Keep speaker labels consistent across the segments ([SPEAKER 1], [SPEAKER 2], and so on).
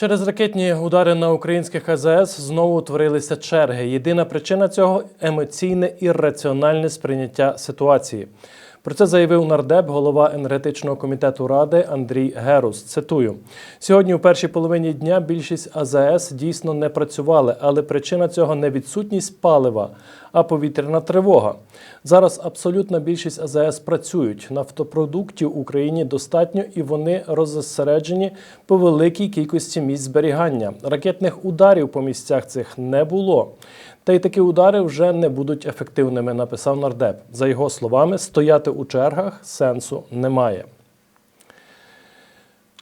[SPEAKER 1] Через ракетні удари на українських АЗС знову утворилися черги. Єдина причина цього емоційне і раціональне сприйняття ситуації. Про це заявив нардеп, голова енергетичного комітету ради Андрій Герус. Цитую: сьогодні, у першій половині дня, більшість АЗС дійсно не працювали, але причина цього не відсутність палива, а повітряна тривога. Зараз абсолютна більшість АЗС працюють. Нафтопродуктів Україні достатньо і вони розсереджені по великій кількості місць зберігання. Ракетних ударів по місцях цих не було. Та й такі удари вже не будуть ефективними, написав нардеп. За його словами, стояти у чергах сенсу немає.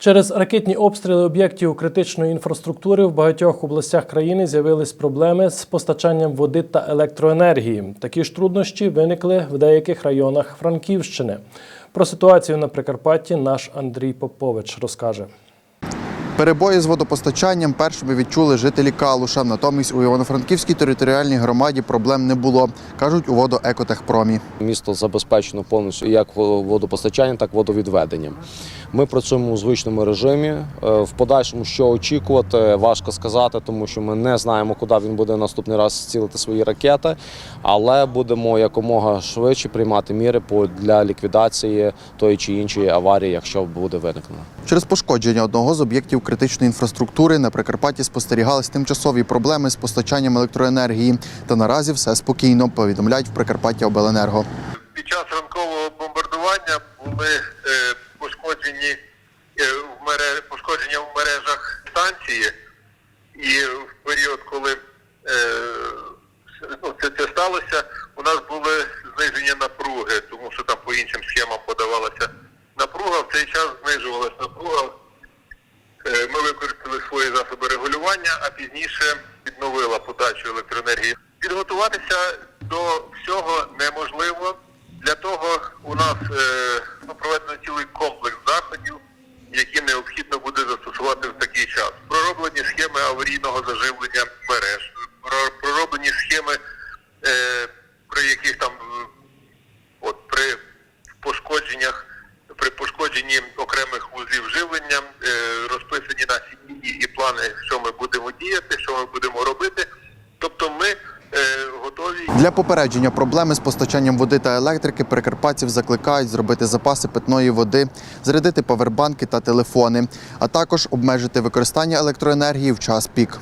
[SPEAKER 1] Через ракетні обстріли об'єктів критичної інфраструктури в багатьох областях країни з'явились проблеми з постачанням води та електроенергії. Такі ж труднощі виникли в деяких районах Франківщини. Про ситуацію на Прикарпатті наш Андрій Попович розкаже.
[SPEAKER 2] Перебої з водопостачанням першими відчули жителі Калуша. Натомість у Івано-Франківській територіальній громаді проблем не було, кажуть у водоекотехпромі.
[SPEAKER 3] Місто забезпечено повністю як водопостачанням, так і водовідведенням. Ми працюємо у звичному режимі. Е, В подальшому, що очікувати, важко сказати, тому що ми не знаємо, куди він буде наступний раз цілити свої ракети, але будемо якомога швидше приймати міри для ліквідації тої чи іншої аварії, якщо буде виникнена.
[SPEAKER 2] Через пошкодження одного з об'єктів критичної інфраструктури на Прикарпатті спостерігались тимчасові проблеми з постачанням електроенергії. Та наразі все спокійно, повідомляють в Прикарпаття Обленерго.
[SPEAKER 4] під час ранкового бомбардування були е, пошкоджені е, в мере- пошкодження в мережах станції, і в період, коли е, ну, це, це сталося, у нас були зниження напруги, тому що там по іншим схемам подавалася напруга. В цей час знижувалася напруга. Е, Ми використали свої засоби регулювання, а пізніше відновила подачу електроенергії. Підготуватися до всього неможливо. Для того у нас е, ну, проведено цілий комплекс заходів, які необхідно буде застосувати в такий час. Пророблені схеми аварійного заживлення мереж, пророблені схеми, е, при яких там от при пошкодженнях, при пошкодженні окремих вузлів діяти, що ми будемо робити. Тобто ми е, готові.
[SPEAKER 2] Для попередження проблеми з постачанням води та електрики прикарпатців закликають зробити запаси питної води, зарядити павербанки та телефони, а також обмежити використання електроенергії в час пік.